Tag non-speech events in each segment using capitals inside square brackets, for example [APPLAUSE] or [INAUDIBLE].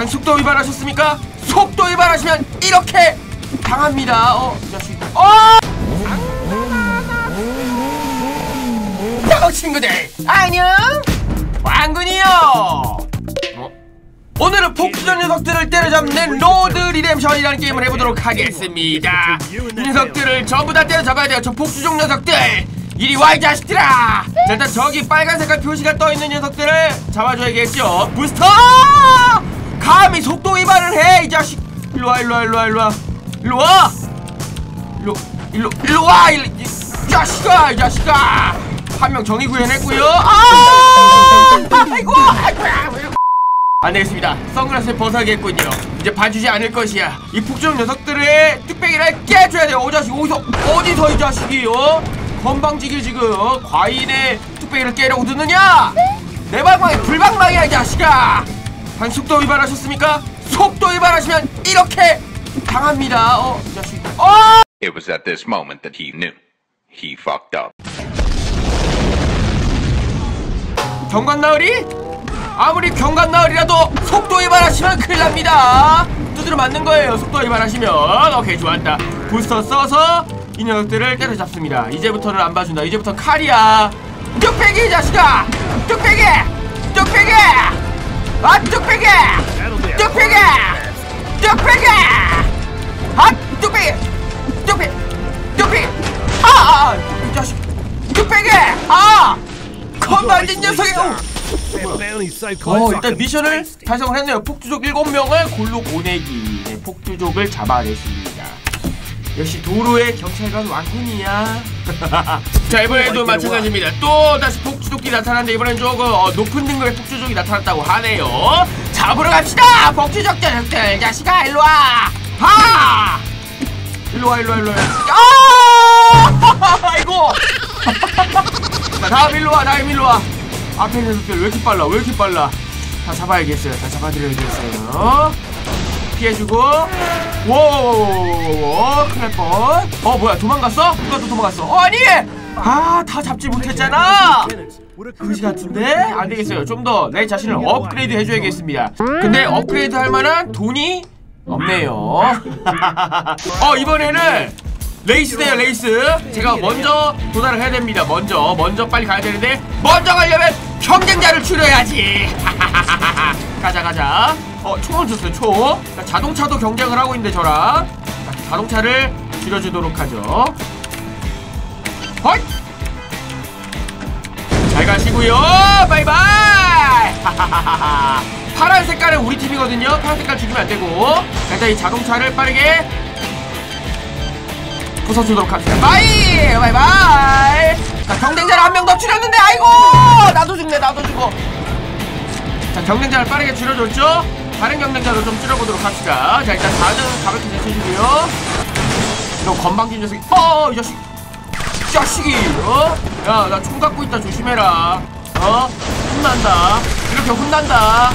한 속도 위반하셨습니까? 속도 위반하시면 이렇게 당합니다. 어, 이 자식. 어! 어, 친구들, 안녕! 왕군이요! 어? 오늘은 폭주전 녀석들을 때려잡는 로드 리뎀션이라는 게임을 해보도록 하겠습니다. 이 녀석들을 전부 다 때려잡아야 돼요. 저 폭주종 녀석들! 이리 와, 이 자식들아! 자, 일단 저기 빨간 색깔 표시가 떠있는 녀석들을 잡아줘야겠죠. 부스터! 감히 속도 위반을 해, 이 자식! 일로 와, 일로 와, 일로 와, 일로 와. 일로 와! 일로, 자식아, 이 자식아! 한 명 정의 구현했고요. 아! 아이고, 아이고, 안 되겠습니다. 선글라스를 벗어야겠군요. 이제 봐주지 않을 것이야. 이 폭주형 녀석들의 뚝배기를 깨줘야 돼요. 오 자식 어디서 어디서 이 자식이요? 건방지게 지금 과인의 뚝배기를 깨려고 드느냐? 내 방망이 불방망이야 이 자식아. 한 속도 위반하셨습니까? 속도 위반하시면 이렇게 당합니다. 어, 이 자식. 어! It was at this moment that he knew. He fucked up. 경관 나으리? 아무리 경관 나으리라도 속도 위반하시면 큰일 납니다. 두드려 맞는 거예요. 속도 위반하시면. 오케이 좋았다. 부스터 써서 이 녀석들을 때려잡습니다. 이제부터는 안 봐준다. 이제부터 칼이야. 뚝배기 이 자식아. 뚝배기. 뚝배기. 아 뚝배기. 뚝배기. 뚝배기. 아 뚝배기. 뚝배기. 뚝배기. 아, 아, 아, 이 자식. 뚝배기. 아. 건방진 녀석이. 어, 일단 미션을 달성을 했네요. 폭주족 7명을 골로 보내기. 네, 폭주족을 잡아냈습니다. 역시 도로의 경찰관 왕군이야. [LAUGHS] 자, 이번에도 마찬가지입니다. 또 다시 폭주족이 나타났는데 이번엔 조금 어, 높은 등급의 폭주족이 나타났다고 하네요. 잡으러 갑시다! 폭주족들, 들 자식아, 일로 와! 하! 일로 와, 일로 와, 일로 와. 아! [LAUGHS] 아이고! [LAUGHS] 자, 다음 일로 와, 다음 일로 와. 앞에 있는 녀석들 왜 이렇게 빨라? 왜 이렇게 빨라? 다 잡아야겠어요. 다 잡아드려야겠어요. 피해주고. 워워워워워워. 큰일 날 뻔. 어, 뭐야? 도망갔어? 누가 또 도망갔어? 어, 아니! 아, 다 잡지 못했잖아! 그지 같은데? 안 되겠어요. 좀 더 내 자신을 업그레이드 해줘야겠습니다. 근데 업그레이드 할 만한 돈이 없네요. [LAUGHS] 어, 이번에는 레이스네요 레이스 제가 먼저 도달을 해야 됩니다 먼저 먼저 빨리 가야 되는데 먼저 가려면 경쟁자를 줄여야지 [LAUGHS] 가자 가자 어 총을 줬어요 총 자, 자동차도 경쟁을 하고 있는데 저랑 자, 자동차를 줄여주도록 하죠 헐! 잘 가시고요 바이바이 파란 색깔은 우리 팀이거든요 파란 색깔 죽이면 안되고 일단 이 자동차를 빠르게 부숴주도록 하겠습니다. 바이! 바이바이! 자, 경쟁자를 한 명 더 줄였는데, 아이고! 나도 죽네, 나도 죽어. 자, 경쟁자를 빠르게 줄여줬죠? 다른 경쟁자도 좀 줄여보도록 합시다. 자, 일단 4등 가볍게 제쳐주고요. 이거 건방진 녀석이, 어, 이 자식. 이 자식이, 어? 야, 나 총 갖고 있다, 조심해라. 어? 혼난다. 이렇게 혼난다.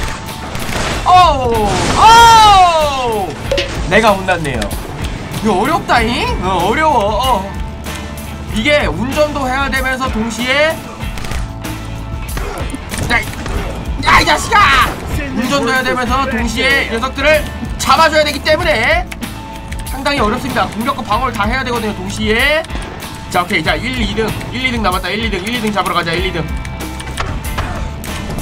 어우, 어우! 내가 혼났네요. 이거 어렵다잉? 어, 어려워. 어. 이게 운전도 해야 되면서 동시에 이- 자식아! 운전도 해야 되면서 동시에 녀석들을 잡아줘야 되기 때문에 상당히 어렵습니다. 공격과 방어를 다 해야 되거든요, 동시에. 자, 오케이. 자, 1, 2등. 1, 2등 남았다. 1, 2등. 1, 2등 잡으러 가자. 1, 2등.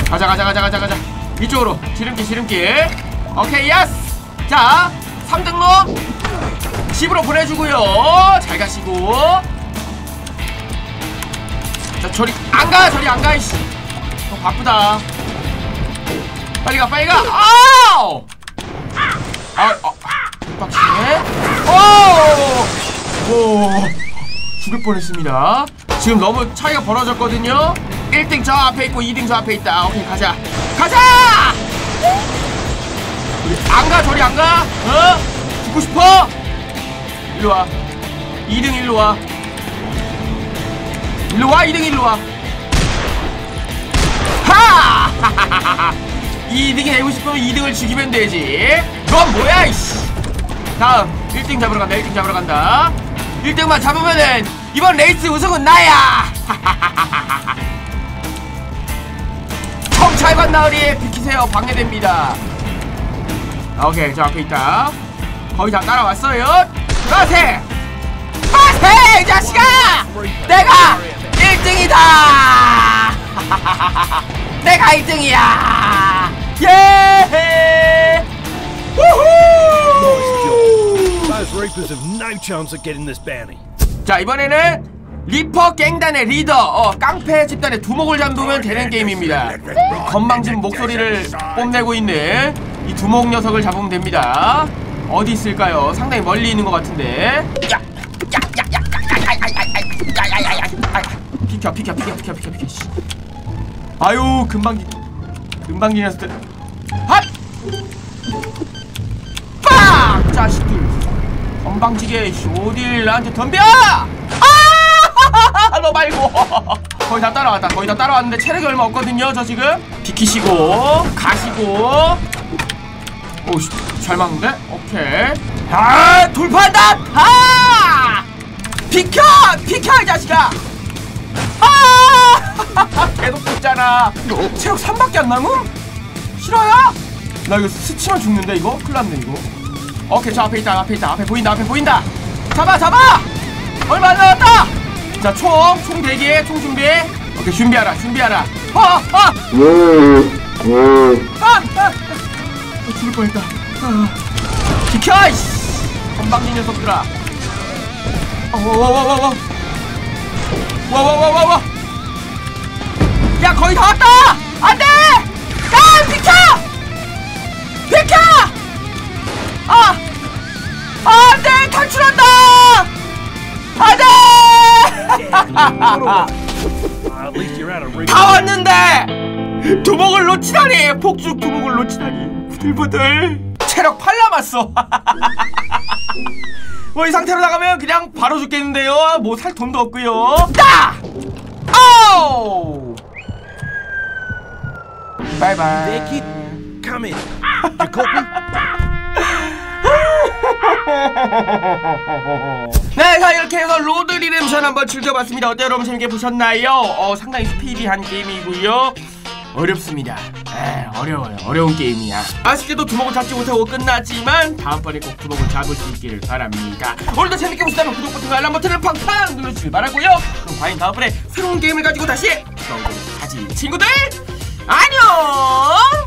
가자, 가자, 가자, 가자, 가자. 이쪽으로. 지름길, 지름길. 오케이, 예스! 자, 3등로 집으로 보내주고요. 잘 가시고. 자, 저리 안 가, 저리 안 가, 이씨. 너 바쁘다. 빨리 가, 빨리 가. 아우! 아, 아, 빡치네. 오! 오! 죽을 뻔했습니다. 지금 너무 차이가 벌어졌거든요. 1등 저 앞에 있고 2등 저 앞에 있다. 오케이, 가자. 가자! 우리 안 가, 저리 안 가? 어? 죽고 싶어? 일로 와. 2등 일로 와. 일로 와, 2등 일로 와. 하! [LAUGHS] 2등이 되고 싶으면 2등을 죽이면 되지. 넌 뭐야, 이씨. 다음, 1등 잡으러 간다, 1등 잡으러 간다. 1등만 잡으면은 이번 레이스 우승은 나야! [LAUGHS] 경찰관 나으리 비키세요. 방해됩니다. 오케이 저 앞에 있다 거의 다 따라왔어요 그렇지 그렇지 이 자식아 내가 1등이다 [LAUGHS] 내가 1등이야 예 우후 Those Reapers have no chance of getting this bounty. 자 이번에는 리퍼 갱단의 리더 어, 깡패 집단의 두목을 잡으면 되는 게임입니다 건방진 목소리를 뽐내고 있는 이 두목 녀석을 잡으면 됩니다 어디 있을까요? 상당히 멀리 있는 것 같은데 야! 야! 야! 야! 야야야야야야야야야야 비켜 비켜 비켜 비켜 비켜 비켜 씨. 아유 금방 기 금방기 녀석들 핫! 빡! 자식들. 건방지게 씨, 어딜 나한테 덤벼! 아! [LAUGHS] 너 말고. [LAUGHS] 거의 다 따라왔다. 거의 다 따라왔는데 체력이 얼마 없거든요 저 지금. 비키시고 가시고. 오씨 잘 막는데? 오케이. 아 돌파한다 아! 비켜! 비켜 이 자식아! 아 [LAUGHS] 계속 붙잖아. 체력 3밖에 안 남음? 싫어요? 나 이거 스치면 죽는데 이거? 큰일 났네 이거. 오케이 저 앞에 있다 앞에 있다 앞에 보인다 앞에 보인다. 잡아 잡아! 얼마 안 남았다! 자총총 대기 총 준비. 오케이 준비하라 준비하라. 어어! 아, 아, 아. 어, 죽을 뻔했다. 아. 비켜 이씨! 건방진 녀석들아. 어와와와와 와와와와와 야 거의 다 왔다 안돼 야 비켜 비켜 아! 안돼 탈출한다! 안돼! [LAUGHS] 다 왔는데 두목을 놓치다니 폭죽 두목을 놓치다니 부들부들 체력 8 남았어 [LAUGHS] 뭐 이 상태로 나가면 그냥 바로 죽겠는데요 뭐 살 돈도 없고요 따! 오! Kid. Come in. You copy? [LAUGHS] 네, 자 이렇게 해서 로드 리뎀션 한번 즐겨봤습니다. 어때요, 여러분 재밌게 보셨나요? 어, 상당히 스피디한 게임이고요. 어렵습니다. 에, 어려워요. 어려운 게임이야. 아쉽게도 두목을 잡지 못하고 끝났지만 다음번에 꼭 두목을 잡을 수 있기를 바랍니다. 오늘도 재밌게 보셨다면 구독 버튼과 알람 버튼을 팡팡 눌러주시길 바라고요. 그럼 과연 다음번에 새로운 게임을 가지고 다시 돌아오도록 하지 친구들 안녕.